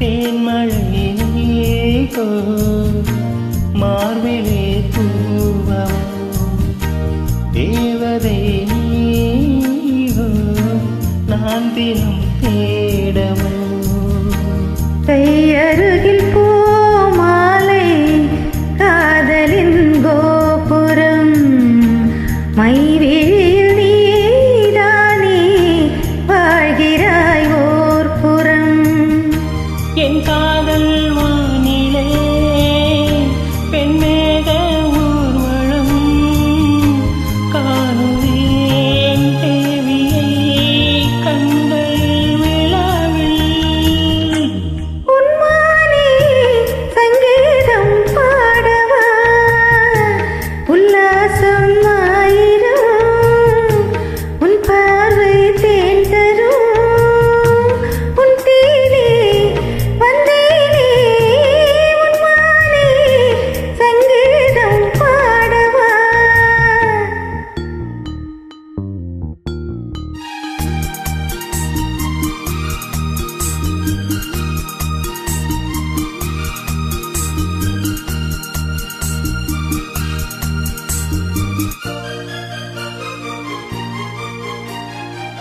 தேன்மழை நீகோ மார்பிலே தூவம் தேவதை நீகோ நான் தினம் தேடவோ. கையருகில் போ மைவே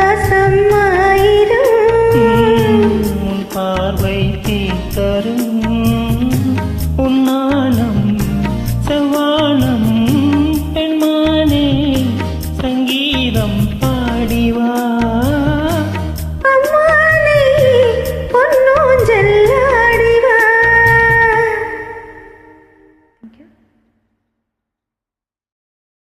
rasa